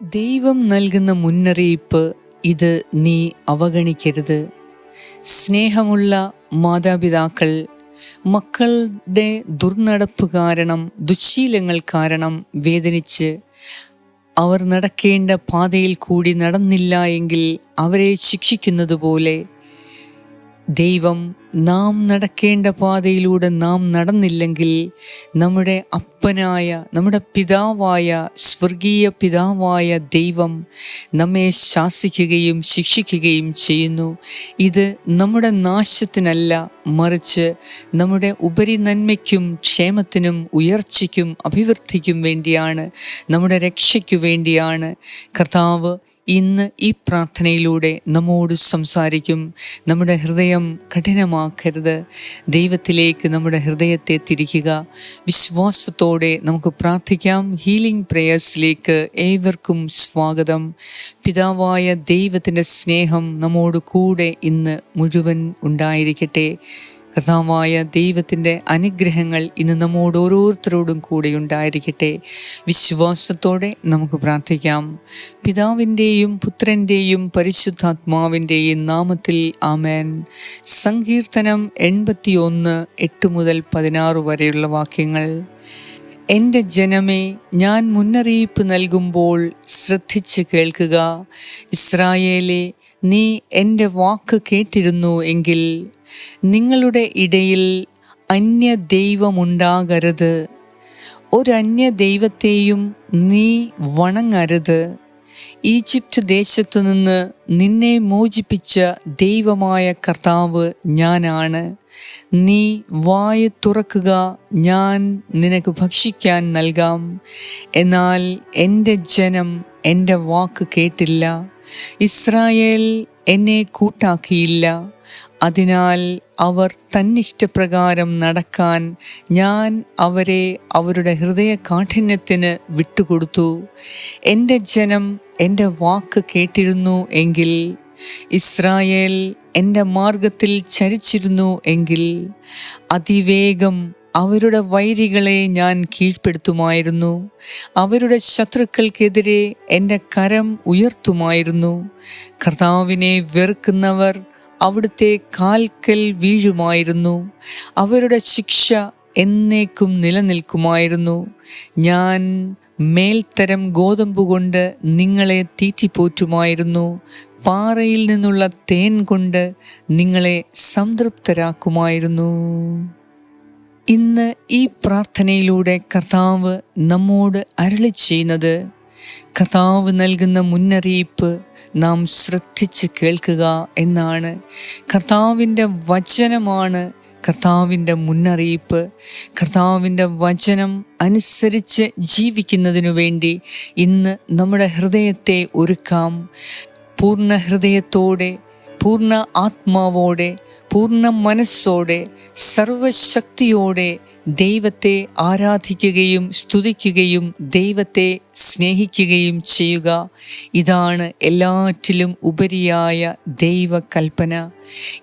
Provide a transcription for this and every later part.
ദൈവം നൽകുന്ന മുന്നറിയിപ്പ് ഇത് നീ അവഗണിക്കരുത്. സ്നേഹമുള്ള മാതാപിതാക്കൾ മക്കളുടെ ദുർനടപ്പ് കാരണം ദുശ്ശീലങ്ങൾ കാരണം വേദനിച്ച് അവർ നടക്കേണ്ട പാതയിൽ കൂടി നടന്നില്ല എങ്കിൽ അവരെ ശിക്ഷിക്കുന്നത് പോലെ ദൈവം നാം നടക്കേണ്ട പാതയിലൂടെ നാം നടന്നില്ലെങ്കിൽ നമ്മുടെ അപ്പനായ നമ്മുടെ പിതാവായ സ്വർഗീയ പിതാവായ ദൈവം നമ്മെ ശാസിക്കുകയും ശിക്ഷിക്കുകയും ചെയ്യുന്നു. ഇത് നമ്മുടെ നാശത്തിനല്ല മറിച്ച് നമ്മുടെ ഉപരി നന്മയ്ക്കും ക്ഷേമത്തിനും ഉയർച്ചയ്ക്കും അഭിവൃദ്ധിക്കും വേണ്ടിയാണ് നമ്മുടെ രക്ഷയ്ക്കു വേണ്ടിയാണ്. കർത്താവ് ഇന്ന് ഈ പ്രാർത്ഥനയിലൂടെ നമ്മോട് സംസാരിക്കും. നമ്മുടെ ഹൃദയം കഠിനമാക്കരുത്. ദൈവത്തിലേക്ക് നമ്മുടെ ഹൃദയത്തെ തിരിക്കുക. വിശ്വാസത്തോടെ നമുക്ക് പ്രാർത്ഥിക്കാം. ഹീലിംഗ് പ്രേയേഴ്സിലേക്ക് ഏവർക്കും സ്വാഗതം. പിതാവായ ദൈവത്തിന്റെ സ്നേഹം നമ്മോട് കൂടെ ഇന്ന് മുഴുവൻ ഉണ്ടായിരിക്കട്ടെ. കർത്താവായ ദൈവത്തിന്റെ അനുഗ്രഹങ്ങൾ ഇന്ന് നമ്മോട് ഓരോരുത്തരോടും കൂടെ ഉണ്ടായിരിക്കട്ടെ. വിശ്വാസത്തോടെ നമുക്ക് പ്രാർത്ഥിക്കാം. പിതാവിന്റെയും പുത്രന്റെയും പരിശുദ്ധാത്മാവിന്റെയും നാമത്തിൽ ആമേൻ. സങ്കീർത്തനം എൺപത്തി ഒന്ന് എട്ട് മുതൽ പതിനാറ് വരെയുള്ള വാക്യങ്ങൾ. എന്റെ ജനമേ ഞാൻ മുന്നറിയിപ്പ് നൽകുമ്പോൾ ശ്രദ്ധിച്ച് കേൾക്കുക. ഇസ്രായേലെ നീ എന്റെ വാക്ക് കേട്ടിരുന്നു എങ്കിൽ നിങ്ങളുടെ ഇടയിൽ അന്യ ദൈവമുണ്ടാകരുത് ഒരന്യ ദൈവത്തെയും നീ വണങ്ങരുത്. ഈജിപ്റ്റ് ദേശത്തു നിന്ന് നിന്നെ മോചിപ്പിച്ച ദൈവമായ കർത്താവ് ഞാനാണ്. നീ വായ തുറക്കുക ഞാൻ നിനക്ക് ഭക്ഷിക്കാൻ നൽകാം. എന്നാൽ എന്റെ ജനം എന്റെ വാക്ക് കേട്ടില്ല. ഇസ്രായേൽ എന്നെ കൂട്ടാക്കിയില്ല. അതിനാൽ അവർ തന്നിഷ്ടപ്രകാരം നടക്കാൻ ഞാൻ അവരെ അവരുടെ ഹൃദയ കാഠിന്യത്തിന് വിട്ടുകൊടുത്തു. എന്റെ ജനം എന്റെ വാക്ക് കേട്ടിരുന്നു എങ്കിൽ ഇസ്രായേൽ എന്റെ മാർഗത്തിൽ ചരിച്ചിരുന്നു എങ്കിൽ അതിവേഗം അവരുടെ വൈരികളെ ഞാൻ കീഴ്പ്പെടുത്തുമായിരുന്നു. അവരുടെ ശത്രുക്കൾക്കെതിരെ എന്റെ കരം ഉയർത്തുമായിരുന്നു. കർത്താവിനെ വെറുക്കുന്നവർ അവിടുത്തെ കാൽക്കൽ വീഴുമായിരുന്നു. അവരുടെ ശിക്ഷ എന്നേക്കും നിലനിൽക്കുമായിരുന്നു. ഞാൻ മേൽത്തരം ഗോതമ്പ് കൊണ്ട് നിങ്ങളെ തീറ്റിപ്പോറ്റുമായിരുന്നു. പാറയിൽ നിന്നുള്ള തേൻ കൊണ്ട് നിങ്ങളെ സംതൃപ്തരാക്കുമായിരുന്നു. ഇന്ന് ഈ പ്രാർത്ഥനയിലൂടെ കർത്താവ് നമ്മോട് അരളി ചെയ്യുന്നത് കർത്താവ് നൽകുന്ന മുന്നറിയിപ്പ് നാം ശ്രദ്ധിച്ച് കേൾക്കുക എന്നാണ്. കർത്താവിന്റെ വചനമാണ് കർത്താവിന്റെ മുന്നറിയിപ്പ്. കർത്താവിന്റെ വചനം അനുസരിച്ച് ജീവിക്കുന്നതിനു വേണ്ടി ഇന്ന് നമ്മുടെ ഹൃദയത്തെ ഒരുക്കാം. പൂർണ ഹൃദയത്തോടെ പൂർണ ആത്മാവോടെ പൂർണ മനസ്സോടെ സർവശക്തിയോടെ ദൈവത്തെ ആരാധിക്കുകയും സ്തുതിക്കുകയും ദൈവത്തെ സ്നേഹിക്കുകയും ചെയ്യുക. ഇതാണ് എല്ലാറ്റിലും ഉപരിയായ ദൈവകൽപ്പന.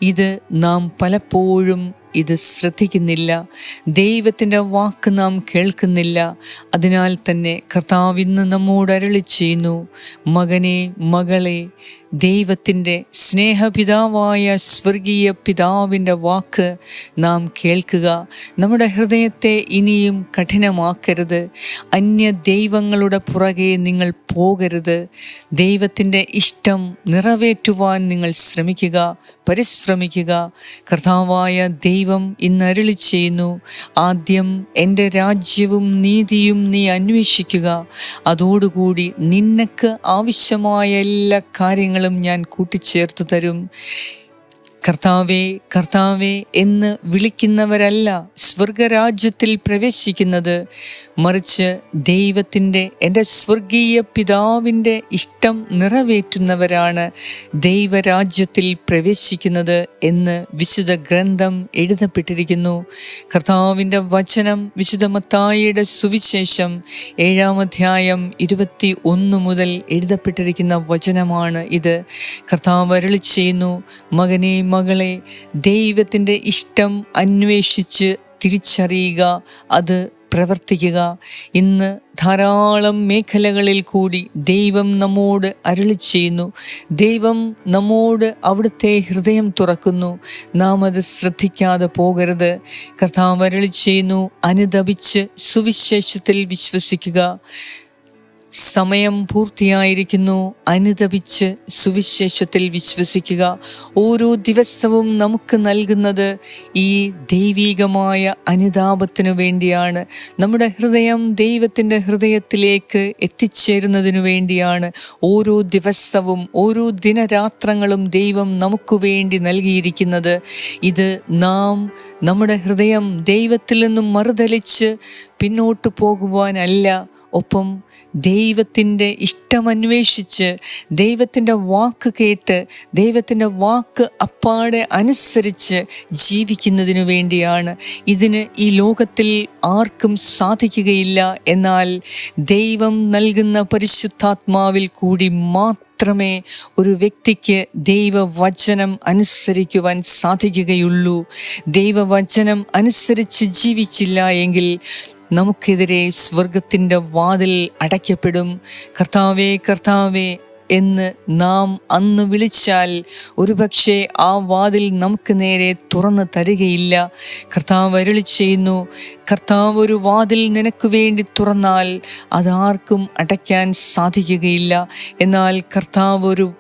ഇത് നാം പലപ്പോഴും ഇത് ശ്രദ്ധിക്കുന്നില്ല. ദൈവത്തിന്റെ വാക്ക് നാം കേൾക്കുന്നില്ല. അതിനാൽ തന്നെ കർത്താവിന്ന് നമ്മോട് അരളി ചെയ്യുന്നു മകനെ മകളെ ദൈവത്തിന്റെ സ്നേഹപിതാവായ സ്വർഗീയ പിതാവിന്റെ വാക്ക് നാം കേൾക്കുക. നമ്മുടെ ഹൃദയത്തെ ഇനിയും കഠിനമാക്കരുത്. അന്യ ദൈവങ്ങളുടെ പുറകെ നിങ്ങൾ പോകരുത്. ദൈവത്തിന്റെ ഇഷ്ടം നിറവേറ്റുവാൻ നിങ്ങൾ ശ്രമിക്കുക പരിശ്രമിക്കുക. കർത്താവായ ദൈവം ഇന്ന് അരുളി ചെയ്യുന്നു. ആദ്യം എന്റെ രാജ്യവും നീതിയും നീ അന്വേഷിക്കുക. അതോടുകൂടി നിനക്ക് ആവശ്യമായ എല്ലാ കാര്യങ്ങളും ഞാൻ കൂട്ടിച്ചേർത്ത് തരും. കർത്താവേ കർത്താവേ എന്ന് വിളിക്കുന്നവരല്ല സ്വർഗരാജ്യത്തിൽ പ്രവേശിക്കുന്നത്. മറിച്ച് ദൈവത്തിന്റെ എന്റെ സ്വർഗീയ പിതാവിന്റെ ഇഷ്ടം നിറവേറ്റുന്നവരാണ് ദൈവരാജ്യത്തിൽ പ്രവേശിക്കുന്നത് എന്ന് വിശുദ്ധ ഗ്രന്ഥം എഴുതപ്പെട്ടിരിക്കുന്നു. കർത്താവിന്റെ വചനം വിശുദ്ധ മത്തായിയുടെ സുവിശേഷം ഏഴാം അധ്യായം ഇരുപത്തി ഒന്ന് മുതൽ എഴുതപ്പെട്ടിരിക്കുന്ന വചനമാണ് ഇത്. കർത്താവ് അരളി ചെയ്യുന്നു മകനെ മകളെ ദൈവത്തിന്റെ ഇഷ്ടം അന്വേഷിച്ച് തിരിച്ചറിയുക അത് പ്രവർത്തിക്കുക. ഇന്ന് ധാരാളം മേഖലകളിൽ കൂടി ദൈവം നമ്മോട് അരുളി ചെയ്യുന്നു. ദൈവം നമ്മോട് അവിടുത്തെ ഹൃദയം തുറക്കുന്നു. നാം അത് ശ്രദ്ധിക്കാതെ പോകരുത്. കർത്താവ് ചെയ്യുന്നു അനുദപിച്ച് സുവിശേഷത്തിൽ വിശ്വസിക്കുക. സമയം പൂർത്തിയായിരിക്കുന്നു. അനുദപിച്ച് സുവിശേഷത്തിൽ വിശ്വസിക്കുക. ഓരോ ദിവസവും നമുക്ക് നൽകുന്നത് ഈ ദൈവീകമായ അനുതാപത്തിനു വേണ്ടിയാണ്. നമ്മുടെ ഹൃദയം ദൈവത്തിന്റെ ഹൃദയത്തിലേക്ക് എത്തിച്ചേരുന്നതിനു വേണ്ടിയാണ്. ഓരോ ദിവസവും ഓരോ ദിനരാത്രങ്ങളും ദൈവം നമുക്ക് വേണ്ടി നൽകിയിരിക്കുന്നത്. ഇത് നാം നമ്മുടെ ഹൃദയം ദൈവത്തിൽ നിന്നും മറുതലിച്ച് പിന്നോട്ട് പോകുവാനല്ല ഒപ്പം ദൈവത്തിന്റെ ഇഷ്ടമന്വേഷിച്ച് ദൈവത്തിന്റെ വാക്ക് കേട്ട് ദൈവത്തിന്റെ വാക്ക് അപ്പാടെ അനുസരിച്ച് ജീവിക്കുന്നതിനു വേണ്ടിയാണ്. ഇതിന് ഈ ലോകത്തിൽ ആർക്കും സാധിക്കുകയില്ല. എന്നാൽ ദൈവം നൽകുന്ന പരിശുദ്ധാത്മാവിൽ കൂടി മാത്രമേ ഒരു വ്യക്തിക്ക് ദൈവവചനം അനുസരിക്കുവാൻ സാധിക്കുകയുള്ളൂ. ദൈവവചനം അനുസരിച്ച് ജീവിച്ചില്ല എങ്കിൽ നമുക്കെതിരെ സ്വർഗത്തിന്റെ വാതിൽ അടയ്ക്കപ്പെടും. കർത്താവേ കർത്താവേ എന്ന് നാം അന്ന് വിളിച്ചാൽ ഒരുപക്ഷെ ആ വാതിൽ നമുക്ക് നേരെ തുറന്നു തരികയില്ല. കർത്താവ് അരുളി ചെയ്യുന്നു കർത്താവ് ഒരു വാതിൽ നിനക്ക് വേണ്ടി തുറന്നാൽ അതാർക്കും അടയ്ക്കാൻ സാധിക്കുകയില്ല. എന്നാൽ കർത്താവ് ഒരു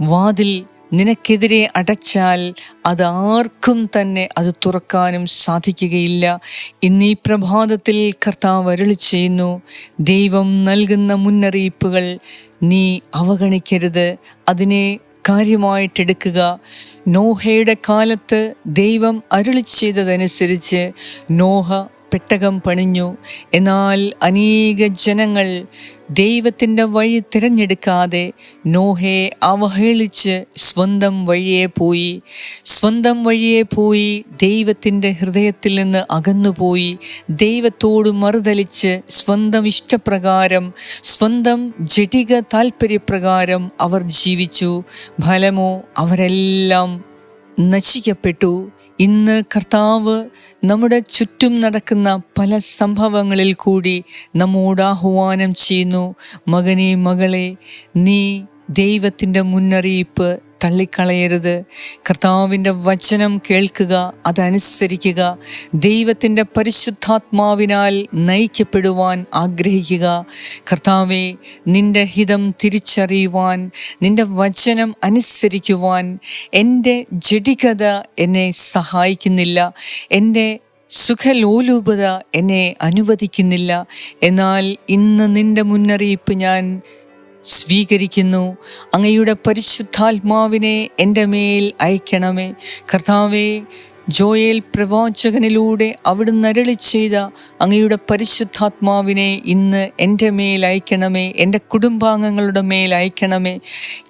വാതിൽ നിനക്കെതിരെ അടച്ചാൽ അതാർക്കും തന്നെ അത് തുറക്കാനും സാധിക്കുകയില്ല. ഇന്നീ പ്രഭാതത്തിൽ കർത്താവ് അരുളി ചെയ്യുന്നു ദൈവം നൽകുന്ന മുന്നറിയിപ്പുകൾ നീ അവഗണിക്കരുത്. അതിനെ കാര്യമായിട്ടെടുക്കുക. നോഹയുടെ കാലത്ത് ദൈവം അരുളി ചെയ്തതനുസരിച്ച് നോഹ പെട്ടകം പണിഞ്ഞു. എന്നാൽ അനേക ജനങ്ങൾ ദൈവത്തിന്റെ വഴി തിരഞ്ഞെടുക്കാതെ നോഹയെ അവഹേളിച്ച് സ്വന്തം വഴിയെ പോയി. സ്വന്തം വഴിയെ പോയി ദൈവത്തിന്റെ ഹൃദയത്തിൽ നിന്ന് അകന്നുപോയി. ദൈവത്തോട് മറുതലിച്ച് സ്വന്തം ഇഷ്ടപ്രകാരം സ്വന്തം ജടിക താല്പര്യപ്രകാരം അവർ ജീവിച്ചു. ഫലമോ അവരെല്ലാം നശിക്കപ്പെട്ടു. ഇന്ന് കർത്താവ് നമ്മുടെ ചുറ്റും നടക്കുന്ന പല സംഭവങ്ങളിൽ കൂടി നമ്മോട് ആഹ്വാനം ചെയ്യുന്നു. മകനെ മകളെ നീ ദൈവത്തിന്റെ മുന്നറിയിപ്പ് തള്ളിക്കളയരുത്. കർത്താവിന്റെ വചനം കേൾക്കുക അതനുസരിക്കുക ദൈവത്തിന്റെ പരിശുദ്ധാത്മാവിനാൽ നയിക്കപ്പെടുവാൻ ആഗ്രഹിക്കുക. കർത്താവെ നിന്റെ ഹിതം തിരിച്ചറിയുവാൻ നിന്റെ വചനം അനുസരിക്കുവാൻ എന്റെ ജഡികത എന്നെ സഹായിക്കുന്നില്ല. എന്റെ സുഖലോലൂപത എന്നെ അനുവദിക്കുന്നില്ല. എന്നാൽ ഇന്ന് നിന്റെ മുന്നറിയിപ്പ് ഞാൻ സ്വീകരിക്കുന്നു. അങ്ങയുടെ പരിശുദ്ധാത്മാവിനെ എന്റെ മേൽ അയക്കണമേ. കർത്താവേ ജോയേൽ പ്രവാചകനിലൂടെ അവിടുന്ന് അരളി ചെയ്ത അങ്ങയുടെ പരിശുദ്ധാത്മാവിനെ ഇന്ന് എന്റെ മേൽ അയക്കണമേ എന്റെ കുടുംബാംഗങ്ങളുടെ മേൽ അയക്കണമേ.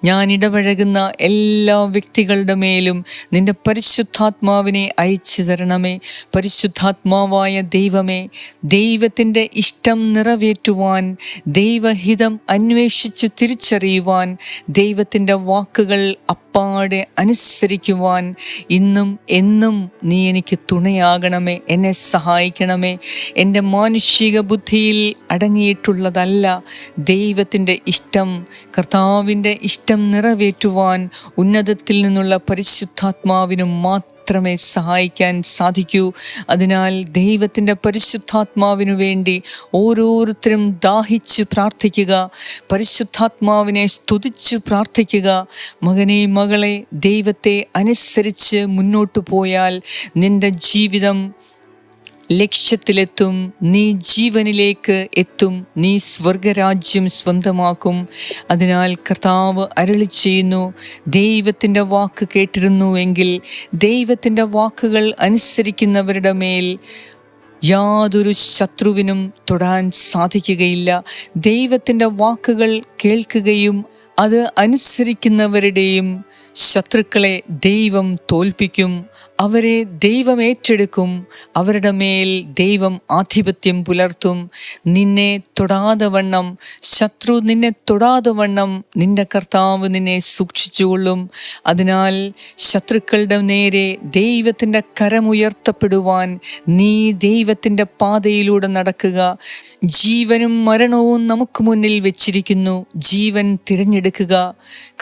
ഞാൻ ഇടപഴകുന്ന എല്ലാ വ്യക്തികളുടെ മേലും നിന്റെ പരിശുദ്ധാത്മാവിനെ അയച്ചു തരണമേ. പരിശുദ്ധാത്മാവായ ദൈവമേ ദൈവത്തിന്റെ ഇഷ്ടം നിറവേറ്റുവാൻ ദൈവഹിതം അന്വേഷിച്ച് തിരിച്ചറിയുവാൻ ദൈവത്തിന്റെ വാക്കുകൾ അപ്പാടെ അനുസരിക്കുവാൻ ഇന്നും എന്നും നീ എനിക്ക് തുണയാകണമേ എന്നെ സഹായിക്കണമേ. എന്റെ മാനുഷിക ബുദ്ധിയിൽ അടങ്ങിയിട്ടുള്ളതല്ല ദൈവത്തിന്റെ ഇഷ്ടം. കർത്താവിന്റെ ഇഷ്ടം നിറവേറ്റുവാൻ ഉന്നതത്തിൽ നിന്നുള്ള പരിശുദ്ധാത്മാവിനും മാത്രം മാത്രമേ സഹായിക്കാൻ സാധിക്കൂ. അതിനാൽ ദൈവത്തിന്റെ പരിശുദ്ധാത്മാവിനു വേണ്ടി ഓരോരുത്തരും ദാഹിച്ച് പ്രാർത്ഥിക്കുക. പരിശുദ്ധാത്മാവിനെ സ്തുതിച്ച് പ്രാർത്ഥിക്കുക. മകനെ മകളെ ദൈവത്തെ അനുസരിച്ച് മുന്നോട്ടു പോയാൽ നിന്റെ ജീവിതം ലക്ഷ്യത്തിലെത്തും നീ ജീവനിലേക്ക് എത്തും നീ സ്വർഗരാജ്യം സ്വന്തമാക്കും. അതിനാൽ കർത്താവ് അരളി ചെയ്യുന്നു ദൈവത്തിന്റെ വാക്ക് കേട്ടിരുന്നുവെങ്കിൽ ദൈവത്തിന്റെ വാക്കുകൾ അനുസരിക്കുന്നവരുടെ മേൽ യാതൊരു ശത്രുവിനും തൊടാൻ സാധിക്കുകയില്ല. ദൈവത്തിന്റെ വാക്കുകൾ കേൾക്കുകയും അത് അനുസരിക്കുന്നവരുടെയും ശത്രുക്കളെ ദൈവം തോൽപ്പിക്കും. അവരെ ദൈവം ഏറ്റെടുക്കും അവരുടെ മേൽ ദൈവം ആധിപത്യം പുലർത്തും. നിന്നെ തൊടാതെ വണ്ണം ശത്രു നിന്നെ തൊടാതെ വണ്ണം നിന്റെ കർത്താവ് നിന്നെ സൂക്ഷിച്ചുകൊള്ളും അതിനാൽ ശത്രുക്കളുടെ നേരെ ദൈവത്തിന്റെ കരമുയർത്തപ്പെടുവാൻ നീ ദൈവത്തിന്റെ പാതയിലൂടെ നടക്കുക. ജീവനും മരണവും നമുക്ക് മുന്നിൽ വെച്ചിരിക്കുന്നു. ജീവൻ തിരഞ്ഞെടുക്കുക.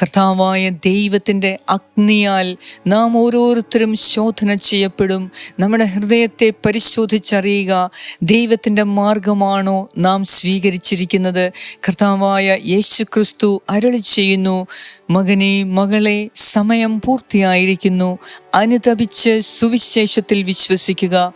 കർത്താവായ ദൈവത്തിന്റെ അഗ്നിയാൽ നാം ഓരോരുത്തരും ശോധന ചെയ്യപ്പെടും. നമ്മുടെ ഹൃദയത്തെ പരിശോധിച്ചറിയുക ദൈവത്തിന്റെ മാർഗമാണോ നാം സ്വീകരിച്ചിരിക്കുന്നത്. കർത്താവായ യേശു ക്രിസ്തു അരളി ചെയ്യുന്നു മകനെ മകളെ സമയം പൂർത്തിയായിരിക്കുന്നു. അനുതപിച്ച് സുവിശേഷത്തിൽ വിശ്വസിക്കുക.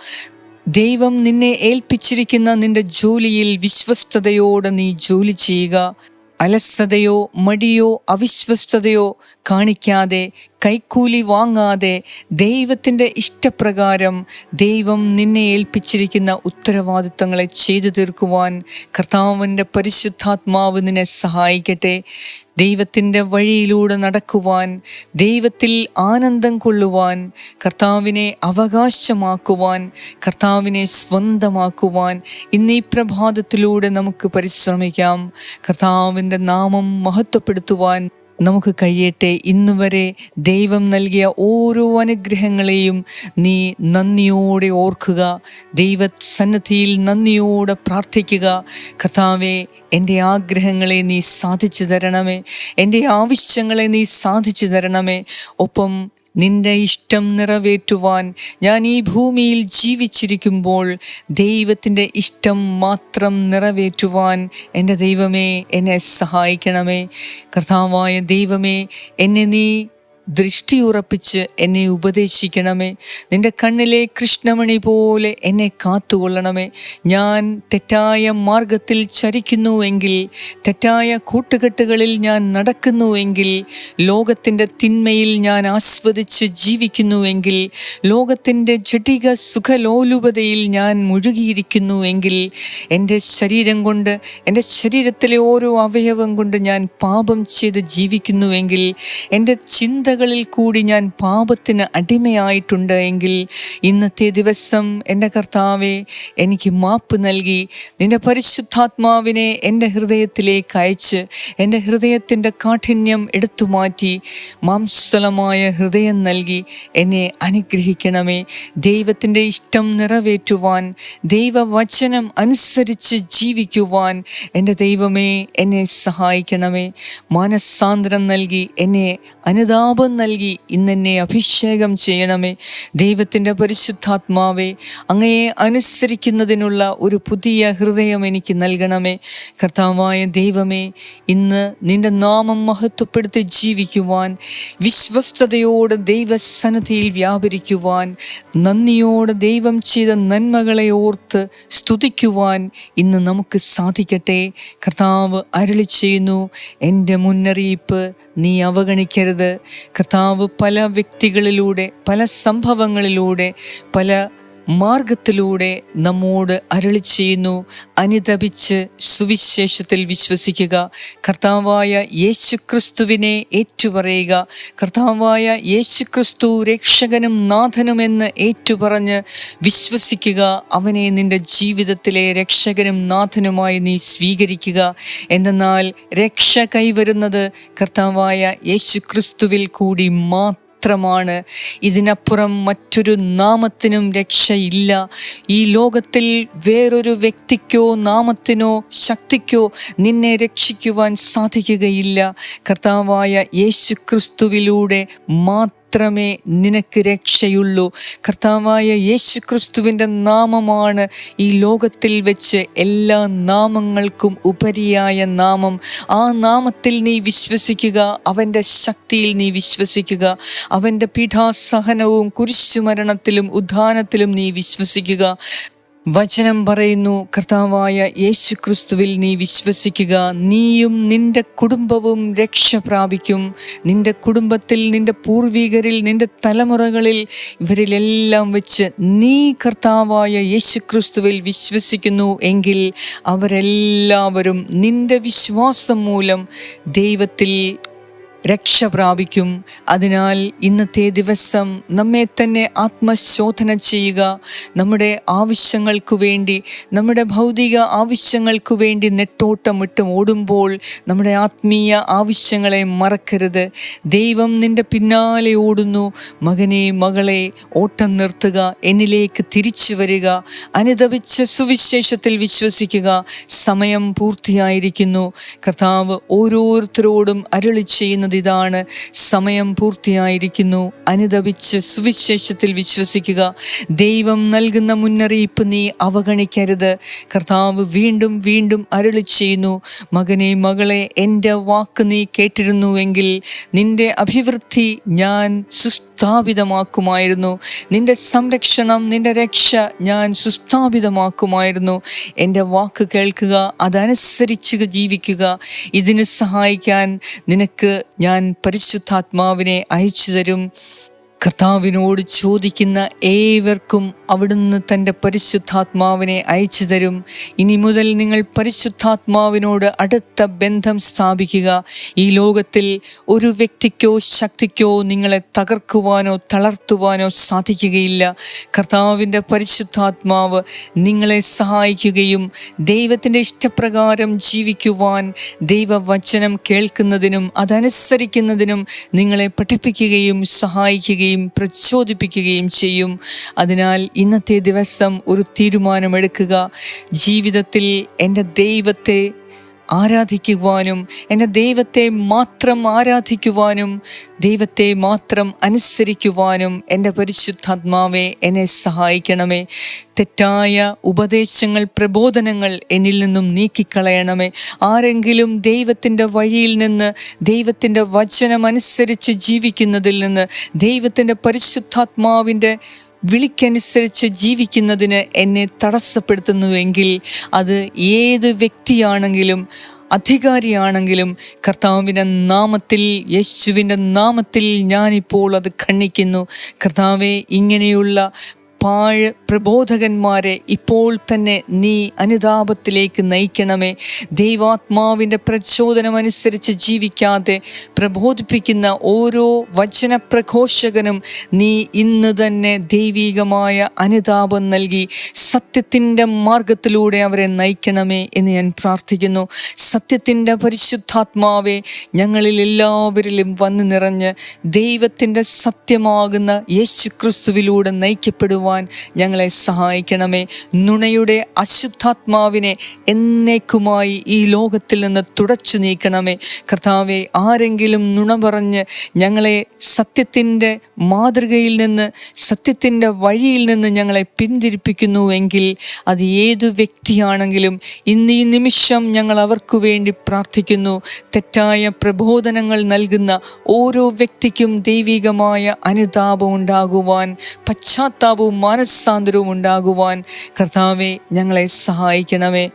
ദൈവം നിന്നെ ഏൽപ്പിച്ചിരിക്കുന്ന നിന്റെ ജോലിയിൽ വിശ്വസ്തയോടെ നീ ജോലി ചെയ്യുക. അലസതയോ മടിയോ അവിശ്വസ്തതയോ കാണിക്കാതെ കൈക്കൂലി വാങ്ങാതെ ദൈവത്തിന്റെ ഇഷ്ടപ്രകാരം ദൈവം നിന്നെ ഏൽപ്പിച്ചിരിക്കുന്ന ഉത്തരവാദിത്തങ്ങളെ ചെയ്തു തീർക്കുവാൻ കർത്താവിന്റെ പരിശുദ്ധാത്മാവ് നിന്നെ സഹായിക്കട്ടെ. ദൈവത്തിന്റെ വഴിയിലൂടെ നടക്കുവാൻ ദൈവത്തിൽ ആനന്ദം കൊള്ളുവാൻ കർത്താവിനെ അവകാശമാക്കുവാൻ കർത്താവിനെ സ്വന്തമാക്കുവാൻ ഇന്ന് പ്രഭാതത്തിലൂടെ നമുക്ക് പരിശ്രമിക്കാം. കർത്താവിന്റെ നാമം മഹത്വപ്പെടുത്തുവാൻ നമുക്ക് കഴിയട്ടെ. ഇന്നുവരെ ദൈവം നൽകിയ ഓരോ അനുഗ്രഹങ്ങളെയും നീ നന്ദിയോടെ ഓർക്കുക. ദൈവ സന്നദ്ധിയിൽ നന്ദിയോടെ പ്രാർത്ഥിക്കുക. കർത്താവെ എന്റെ ആഗ്രഹങ്ങളെ നീ സാധിച്ചു തരണമേ. എന്റെ ആവശ്യങ്ങളെ നീ സാധിച്ചു തരണമേ. ഒപ്പം നിന്റെ ഇഷ്ടം നിറവേറ്റുവാൻ ഞാൻ ഈ ഭൂമിയിൽ ജീവിച്ചിരിക്കുമ്പോൾ ദൈവത്തിന്റെ ഇഷ്ടം മാത്രം നിറവേറ്റുവാൻ എന്റെ ദൈവമേ എന്നെ സഹായിക്കണമേ. കർത്താവായ ദൈവമേ എന്നെ നീ ദൃഷ്ടിയുറപ്പിച്ച് എന്നെ ഉപദേശിക്കണമേ. നിന്റെ കണ്ണിലെ കൃഷ്ണമണി പോലെ എന്നെ കാത്തുകൊള്ളണമേ. ഞാൻ തെറ്റായ മാർഗത്തിൽ ചരിക്കുന്നുവെങ്കിൽ തെറ്റായ കൂട്ടുകെട്ടുകളിൽ ഞാൻ നടക്കുന്നുവെങ്കിൽ ലോകത്തിന്റെ തിന്മയിൽ ഞാൻ ആസ്വദിച്ച് ജീവിക്കുന്നുവെങ്കിൽ ലോകത്തിന്റെ ജടിക സുഖലോലുപതയിൽ ഞാൻ മുഴുകിയിരിക്കുന്നുവെങ്കിൽ എന്റെ ശരീരം കൊണ്ട് എന്റെ ശരീരത്തിലെ ഓരോ അവയവം കൊണ്ട് ഞാൻ പാപം ചെയ്ത് ജീവിക്കുന്നുവെങ്കിൽ എന്റെ ചിന്തകൾ ചിന്തകളിൽ കൂടി ഞാൻ പാപത്തിന് അടിമയായിട്ടുണ്ട് എങ്കിൽ ഇന്നത്തെ ദിവസം എന്റെ കർത്താവെ എനിക്ക് മാപ്പ് നൽകി. നിന്റെ പരിശുദ്ധാത്മാവിനെ എന്റെ ഹൃദയത്തിലേക്ക് അയച്ച് എന്റെ ഹൃദയത്തിന്റെ കാഠിന്യം എടുത്തു മാറ്റി മാംസലമായ ഹൃദയം നൽകി എന്നെ അനുഗ്രഹിക്കണമേ. ദൈവത്തിന്റെ ഇഷ്ടം നിറവേറ്റുവാൻ ദൈവവചനം അനുസരിച്ച് ജീവിക്കുവാൻ എന്റെ ദൈവമേ എന്നെ സഹായിക്കണമേ. മാനസാന്തരം നൽകി എന്നെ അനുതാപം നൽകി ഇന്നെന്നെ അഭിഷേകം ചെയ്യണമേ. ദൈവത്തിന്റെ പരിശുദ്ധാത്മാവെ അങ്ങയെ അനുസരിക്കുന്നതിനുള്ള ഒരു പുതിയ ഹൃദയം എനിക്ക് നൽകണമേ. കർത്താവായ ദൈവമേ ഇന്ന് നിന്റെ നാമം മഹത്വപ്പെടുത്തി ജീവിക്കുവാൻ വിശ്വസ്തയോടെ ദൈവസന്നദ്ധിയിൽ വ്യാപരിക്കുവാൻ നന്ദിയോടെ ദൈവം ചെയ്ത നന്മകളെ ഓർത്ത് സ്തുതിക്കുവാൻ ഇന്ന് നമുക്ക് സാധിക്കട്ടെ. കർത്താവ് അരളി ചെയ്യുന്നു. എന്റെ മുന്നറിയിപ്പ് നീ അവഗണിക്കരുത്. കർത്താവ് പല വ്യക്തികളിലൂടെ പല സംഭവങ്ങളിലൂടെ പല മാർഗത്തിലൂടെ നമ്മോട് അരളി ചെയ്യുന്നു അനുതപിച്ച് സുവിശേഷത്തിൽ വിശ്വസിക്കുക. കർത്താവായ യേശു ക്രിസ്തുവിനെ ഏറ്റുപറയുക. കർത്താവായ യേശു ക്രിസ്തു രക്ഷകനും നാഥനുമെന്ന് ഏറ്റുപറഞ്ഞ് വിശ്വസിക്കുക. അവനെ നിന്റെ ജീവിതത്തിലെ രക്ഷകനും നാഥനുമായി നീ സ്വീകരിക്കുക. എന്നാൽ രക്ഷ കൈവരുന്നത് കർത്താവായ യേശു ക്രിസ്തുവിൽ കൂടി മാത്രം മാത്രമാണ്. ഇതിനപ്പുറം മറ്റൊരു നാമത്തിനും രക്ഷയില്ല. ഈ ലോകത്തിൽ വേറൊരു വ്യക്തിക്കോ നാമത്തിനോ ശക്തിക്കോ നിന്നെ രക്ഷിക്കുവാൻ സാധിക്കുകയില്ല. കർത്താവായ യേശു ക്രിസ്തുവിലൂടെ മാത്രം മാത്രമേ നിനക്ക് രക്ഷയുള്ളൂ. കർത്താവായ യേശു ക്രിസ്തുവിന്റെ നാമമാണ് ഈ ലോകത്തിൽ വെച്ച് എല്ലാ നാമങ്ങൾക്കും ഉപരിയായ നാമം. ആ നാമത്തിൽ നീ വിശ്വസിക്കുക അവന്റെ ശക്തിയിൽ നീ വിശ്വസിക്കുക അവന്റെ പീഠാസഹനവും കുരിശുമരണത്തിലും ഉദ്ധാനത്തിലും നീ വിശ്വസിക്കുക. വചനം പറയുന്നു കർത്താവായ യേശു ക്രിസ്തുവിൽ നീ വിശ്വസിക്കുക. നീയും നിന്റെ കുടുംബവും രക്ഷ പ്രാപിക്കും. നിന്റെ കുടുംബത്തിൽ നിന്റെ പൂർവികരിൽ നിന്റെ തലമുറകളിൽ ഇവരിലെല്ലാം വെച്ച് നീ കർത്താവായ യേശു ക്രിസ്തുവിൽ വിശ്വസിക്കുന്നു എങ്കിൽ അവരെല്ലാവരും നിന്റെ വിശ്വാസം മൂലം ദൈവത്തിൽ രക്ഷ പ്രാപിക്കും. അതിനാൽ ഇന്നത്തെ ദിവസം നമ്മെ തന്നെ ആത്മശോധന ചെയ്യുക. നമ്മുടെ ആവശ്യങ്ങൾക്കു വേണ്ടി നമ്മുടെ ഭൗതിക ആവശ്യങ്ങൾക്കു വേണ്ടി നെട്ടോട്ടമിട്ട് ഓടുമ്പോൾ നമ്മുടെ ആത്മീയ ആവശ്യങ്ങളെ മറക്കരുത്. ദൈവം നിന്റെ പിന്നാലെ ഓടുന്നു. മകനെ മകളെ ഓട്ടം നിർത്തുക എന്നിലേക്ക് തിരിച്ചു വരിക. അനുദപിച്ച സുവിശേഷത്തിൽ വിശ്വസിക്കുക. സമയം പൂർത്തിയായിരിക്കുന്നു. കർത്താവ് ഓരോരുത്തരോടും അരുളി ചെയ്യുന്നത് ഇതാണ്. സമയം പൂർത്തിയായിരിക്കുന്നു. അനുദപിച്ച് സുവിശേഷത്തിൽ വിശ്വസിക്കുക. ദൈവം നൽകുന്ന മുന്നറിയിപ്പ് നീ അവഗണിക്കരുത്. കർത്താവ് വീണ്ടും വീണ്ടും അരുളി ചെയ്യുന്നു. മകനെ മകളെ എന്റെ വാക്ക് നീ കേട്ടിരുന്നുവെങ്കിൽ നിന്റെ അഭിവൃദ്ധി ഞാൻ സുസ്ഥാപിതമാക്കുമായിരുന്നു. നിന്റെ സംരക്ഷണം നിന്റെ രക്ഷ ഞാൻ സുസ്ഥാപിതമാക്കുമായിരുന്നു. എന്റെ വാക്ക് കേൾക്കുക അതനുസരിച്ച് ജീവിക്കുക. ഇതിന് സഹായിക്കാൻ നിനക്ക് ഞാൻ പരിശുദ്ധാത്മാവിനെ അയച്ചു തരും കർത്താവിനോട് ചോദിക്കുന്ന ഏവർക്കും അവിടുന്ന് തന്റെ പരിശുദ്ധാത്മാവിനെ അയച്ചു തരും. ഇനി മുതൽ നിങ്ങൾ പരിശുദ്ധാത്മാവിനോട് അടുത്ത ബന്ധം സ്ഥാപിക്കുക. ഈ ലോകത്തിൽ ഒരു വ്യക്തിക്കോ ശക്തിക്കോ നിങ്ങളെ തകർക്കുവാനോ തളർത്തുവാനോ സാധിക്കുകയില്ല. കർത്താവിന്റെ പരിശുദ്ധാത്മാവ് നിങ്ങളെ സഹായിക്കുകയും ദൈവത്തിന്റെ ഇഷ്ടപ്രകാരം ജീവിക്കുവാൻ ദൈവവചനം കേൾക്കുന്നതിനും അതനുസരിക്കുന്നതിനും നിങ്ങളെ പഠിപ്പിക്കുകയും സഹായിക്കുകയും പ്രചോദിപ്പിക്കുകയും ചെയ്യും. അതിനാൽ ഇന്നത്തെ ദിവസം ഒരു തീരുമാനമെടുക്കുക. ജീവിതത്തിൽ എന്റെ ദൈവത്തെ ആരാധിക്കുവാനും എന്റെ ദൈവത്തെ മാത്രം ആരാധിക്കുവാനും ദൈവത്തെ മാത്രം അനുസരിക്കുവാനും എന്റെ പരിശുദ്ധാത്മാവെ എന്നെ സഹായിക്കണമേ. തെറ്റായ ഉപദേശങ്ങൾ പ്രബോധനങ്ങൾ എന്നിൽ നിന്നും നീക്കിക്കളയണമേ. ആരെങ്കിലും ദൈവത്തിന്റെ വഴിയിൽ നിന്ന് ദൈവത്തിന്റെ വചനമനുസരിച്ച് ജീവിക്കുന്നതിൽ നിന്ന് ദൈവത്തിന്റെ പരിശുദ്ധാത്മാവിന്റെ വിളിക്കനുസരിച്ച് ജീവിക്കുന്നതിന് എന്നെ തടസ്സപ്പെടുത്തുന്നുവെങ്കിൽ അത് ഏത് വ്യക്തിയാണെങ്കിലും അധികാരിയാണെങ്കിലും കർത്താവിന്റെ നാമത്തിൽ യേശുവിന്റെ നാമത്തിൽ ഞാനിപ്പോൾ അത് ഖണ്ഡിക്കുന്നു. കർത്താവെ ഇങ്ങനെയുള്ള പാഴ് പ്രബോധകന്മാരെ ഇപ്പോൾ തന്നെ നീ അനുതാപത്തിലേക്ക് നയിക്കണമേ. ദൈവാത്മാവിന്റെ പ്രചോദനമനുസരിച്ച് ജീവിക്കാതെ പ്രബോധിപ്പിക്കുന്ന ഓരോ വചനപ്രഘോഷകനും നീ ഇന്ന് തന്നെ ദൈവീകമായ അനുതാപം നൽകി സത്യത്തിന്റെ മാർഗത്തിലൂടെ അവരെ നയിക്കണമേ എന്ന് ഞാൻ പ്രാർത്ഥിക്കുന്നു. സത്യത്തിന്റെ പരിശുദ്ധാത്മാവെ ഞങ്ങളിൽ എല്ലാവരിലും വന്നു നിറഞ്ഞ് ദൈവത്തിന്റെ സത്യമാകുന്ന യേശു ക്രിസ്തുവിലൂടെ നയിക്കപ്പെടുവാൻ ഞങ്ങളെ സഹായിക്കണമേ. നുണയുടെ അശുദ്ധാത്മാവിനെ എന്നേക്കുമായി ഈ ലോകത്തിൽ നിന്ന് തുടച്ചു നീക്കണമേ. കർത്താവെ ആരെങ്കിലും നുണ പറഞ്ഞ് ഞങ്ങളെ സത്യത്തിന്റെ മാതൃകയിൽ നിന്ന് സത്യത്തിന്റെ വഴിയിൽ നിന്ന് ഞങ്ങളെ പിന്തിരിപ്പിക്കുന്നുവെങ്കിൽ അത് ഏതു വ്യക്തിയാണെങ്കിലും ഇന്ന് ഈ നിമിഷം ഞങ്ങൾ അവർക്ക് വേണ്ടി പ്രാർത്ഥിക്കുന്നു. തെറ്റായ പ്രബോധനങ്ങൾ നൽകുന്ന ഓരോ വ്യക്തിക്കും ദൈവികമായ അനുതാപം ഉണ്ടാകുവാൻ പശ്ചാത്താപവും മാനസാന്തരവും ഉണ്ടാകുവാൻ കർത്താവെ ഞങ്ങളെ സഹായിക്കണമേ.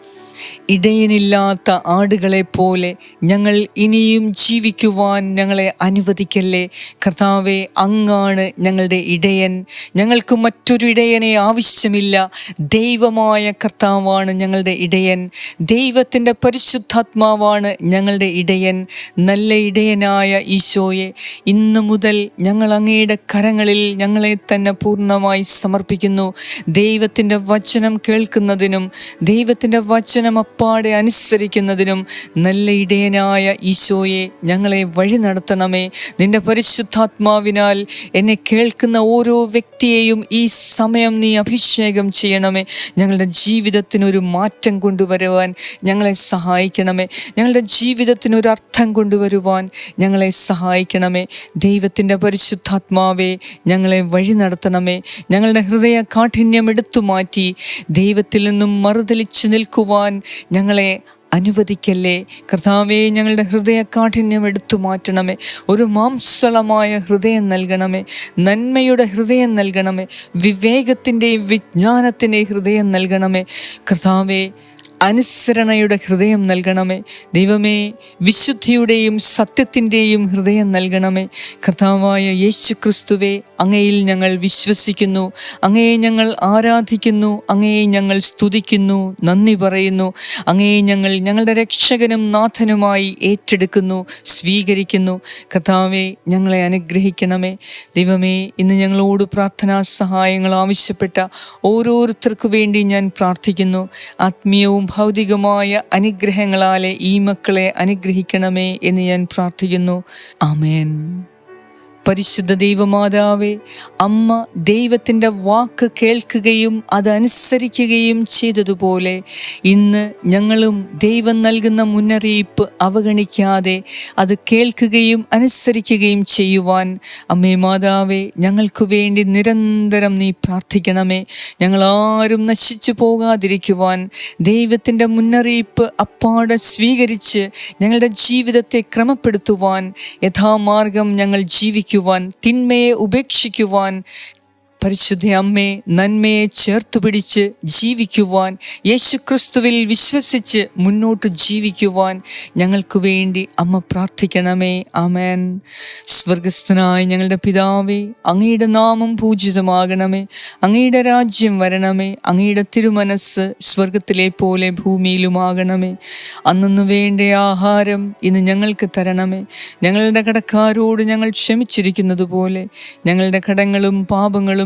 ഇടയനില്ലാത്ത ആടുകളെ പോലെ ഞങ്ങൾ ഇനിയും ജീവിക്കുവാൻ ഞങ്ങളെ അനുവദിക്കല്ലേ? കർത്താവെ അങ്ങാണ് ഞങ്ങളുടെ ഇടയൻ. ഞങ്ങൾക്ക് മറ്റൊരു ഇടയനെ ആവശ്യമില്ല. ദൈവമായ കർത്താവാണ് ഞങ്ങളുടെ ഇടയൻ. ദൈവത്തിന്റെ പരിശുദ്ധാത്മാവാണ് ഞങ്ങളുടെ ഇടയൻ. നല്ല ഇടയനായ ഈശോയെ ഇന്നു മുതൽ ഞങ്ങൾ അങ്ങയുടെ കരങ്ങളിൽ ഞങ്ങളെ തന്നെ പൂർണമായി സമർപ്പിക്കുന്നു. ദൈവത്തിന്റെ വചനം കേൾക്കുന്നതിനും ദൈവത്തിന്റെ വചനം അപ്പാടെ അനുസരിക്കുന്നതിനും നല്ല ഇടയനായ ഈശോയെ ഞങ്ങളെ വഴി നടത്തണമേ. നിന്റെ പരിശുദ്ധാത്മാവിനാൽ എന്നെ കേൾക്കുന്ന ഓരോ വ്യക്തിയെയും ഈ സമയം നീ അഭിഷേകം ചെയ്യണമേ. ഞങ്ങളുടെ ജീവിതത്തിനൊരു മാറ്റം കൊണ്ടുവരുവാൻ ഞങ്ങളെ സഹായിക്കണമേ. ഞങ്ങളുടെ ജീവിതത്തിന് ഒരു അർത്ഥം കൊണ്ടുവരുവാൻ ഞങ്ങളെ സഹായിക്കണമേ. ദൈവത്തിന്റെ പരിശുദ്ധാത്മാവെ ഞങ്ങളെ വഴി നടത്തണമേ. ഞങ്ങളുടെ ഹൃദയ കാഠിന്യം എടുത്തു മാറ്റി ദൈവത്തിൽ നിന്നും മറുതലിച്ചു നിൽക്കുവാൻ ഞങ്ങളെ അനുവദിക്കല്ലേ? കർത്താവേ ഞങ്ങളുടെ ഹൃദയ കാഠിന്യം എടുത്തു മാറ്റണമേ. ഒരു മാംസളമായ ഹൃദയം നൽകണമേ. നന്മയുടെ ഹൃദയം നൽകണമേ. വിവേകത്തിന്റെയും വിജ്ഞാനത്തിന്റെയും ഹൃദയം നൽകണമേ. കർത്താവെ അനുസരണയുടെ ഹൃദയം നൽകണമേ. ദൈവമേ വിശുദ്ധിയുടെയും സത്യത്തിന്റെയും ഹൃദയം നൽകണമേ. കർത്താവായ യേശു ക്രിസ്തുവെ അങ്ങയിൽ ഞങ്ങൾ വിശ്വസിക്കുന്നു. അങ്ങയെ ഞങ്ങൾ ആരാധിക്കുന്നു. അങ്ങയെ ഞങ്ങൾ സ്തുതിക്കുന്നു. നന്ദി പറയുന്നു. അങ്ങയെ ഞങ്ങൾ ഞങ്ങളുടെ രക്ഷകനും നാഥനുമായി ഏറ്റെടുക്കുന്നു സ്വീകരിക്കുന്നു. കർത്താവെ ഞങ്ങളെ അനുഗ്രഹിക്കണമേ. ദൈവമേ ഇന്ന് ഞങ്ങളോട് പ്രാർത്ഥനാ സഹായങ്ങൾ ആവശ്യപ്പെട്ട ഓരോരുത്തർക്കു വേണ്ടി ഞാൻ പ്രാർത്ഥിക്കുന്നു. ആത്മീയവും ഭൗതികമായ അനുഗ്രഹങ്ങളാലെ ഈ മക്കളെ അനുഗ്രഹിക്കണമേ എന്ന് ഞാൻ പ്രാർത്ഥിക്കുന്നു. ആമേൻ. പരിശുദ്ധ ദൈവമാതാവേ അമ്മ ദൈവത്തിന്റെ വാക്ക് കേൾക്കുകയും അതനുസരിക്കുകയും ചെയ്തതുപോലെ ഇന്ന് ഞങ്ങളും ദൈവം നൽകുന്ന മുന്നറിയിപ്പ് അവഗണിക്കാതെ അത് കേൾക്കുകയും അനുസരിക്കുകയും ചെയ്യുവാൻ അമ്മേ മാതാവേ ഞങ്ങൾക്ക് വേണ്ടി നിരന്തരം നീ പ്രാർത്ഥിക്കണമേ. ഞങ്ങളാരും നശിച്ചു പോകാതിരിക്കുവാൻ ദൈവത്തിന്റെ മുന്നറിയിപ്പ് അപ്പാടെ സ്വീകരിച്ച് ഞങ്ങളുടെ ജീവിതത്തെ ക്രമപ്പെടുത്തുവാൻ യഥാമാർഗം ഞങ്ങൾ ജീവിക്കുവാൻ തിന്മയെ ഉപേക്ഷിക്കുവാൻ പരിശുദ്ധ അമ്മേ നന്മയെ ചേർത്തു പിടിച്ച് ജീവിക്കുവാൻ യേശുക്രിസ്തുവിൽ വിശ്വസിച്ച് മുന്നോട്ട് ജീവിക്കുവാൻ ഞങ്ങൾക്ക് വേണ്ടി അമ്മ പ്രാർത്ഥിക്കണമേ. അമേൻ സ്വർഗസ്ഥനായ ഞങ്ങളുടെ പിതാവേ അങ്ങയുടെ നാമം പൂജിതമാകണമേ. അങ്ങയുടെ രാജ്യം വരണമേ. അങ്ങയുടെ തിരുമനസ് സ്വർഗത്തിലെ പോലെ ഭൂമിയിലുമാകണമേ. അന്നു വേണ്ട ആഹാരം ഇന്ന് ഞങ്ങൾക്ക് തരണമേ. ഞങ്ങളുടെ കടക്കാരോട് ഞങ്ങൾ ക്ഷമിച്ചിരിക്കുന്നത് പോലെ ഞങ്ങളുടെ കടങ്ങളും പാപങ്ങളും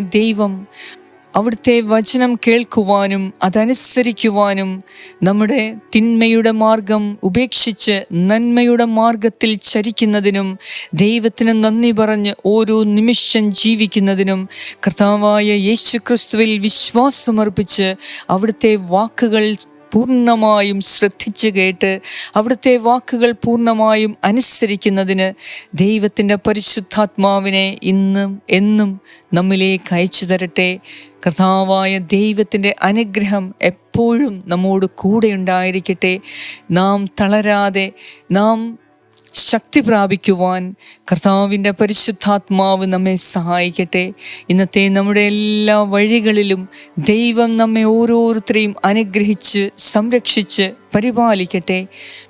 ദൈവം അവിടുത്തെ വചനം കേൾക്കുവാനും അതനുസരിക്കുവാനും നമ്മുടെ തിന്മയുടെ മാർഗം ഉപേക്ഷിച്ച് നന്മയുടെ മാർഗത്തിൽ ചരിക്കുന്നതിനും ദൈവത്തിന് നന്ദി പറഞ്ഞ് ഓരോ നിമിഷം ജീവിക്കുന്നതിനും കർത്താവായ യേശുക്രിസ്തുവിൽ വിശ്വാസമർപ്പിച്ച് അവിടുത്തെ വാക്കുകൾ പൂർണമായും ശ്രദ്ധിച്ചു കേട്ട് അവിടുത്തെ വാക്കുകൾ പൂർണമായും അനുസരിക്കുന്നതിന് ദൈവത്തിന്റെ പരിശുദ്ധാത്മാവിനെ ഇന്നും എന്നും നമ്മിലേക്ക് അയച്ചു തരട്ടെ. കർത്താവായ ദൈവത്തിന്റെ അനുഗ്രഹം എപ്പോഴും നമ്മോട് കൂടെ ഉണ്ടായിരിക്കട്ടെ. നാം തളരാതെ നാം ശക്തി പ്രാപിക്കുവാൻ കർത്താവിന്റെ പരിശുദ്ധാത്മാവ് നമ്മെ സഹായിക്കട്ടെ. ഇന്നത്തെ നമ്മുടെ എല്ലാ വഴികളിലും ദൈവം നമ്മെ ഓരോരുത്തരെയും അനുഗ്രഹിച്ച് സംരക്ഷിച്ച് പരിപാലിക്കട്ടെ.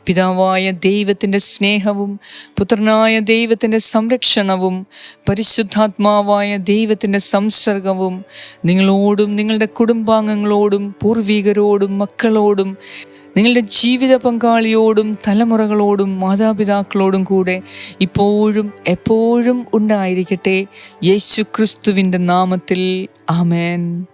പിതാവായ ദൈവത്തിന്റെ സ്നേഹവും പുത്രനായ ദൈവത്തിന്റെ സംരക്ഷണവും പരിശുദ്ധാത്മാവായ ദൈവത്തിന്റെ സംസർഗവും നിങ്ങളോടും നിങ്ങളുടെ കുടുംബാംഗങ്ങളോടും പൂർവികരോടും മക്കളോടും നിങ്ങളുടെ ജീവിത പങ്കാളിയോടും തലമുറകളോടും മാതാപിതാക്കളോടും കൂടെ ഇപ്പോഴും എപ്പോഴും ഉണ്ടായിരിക്കട്ടെ. യേശു ക്രിസ്തുവിന്റെ നാമത്തിൽ. ആമേൻ.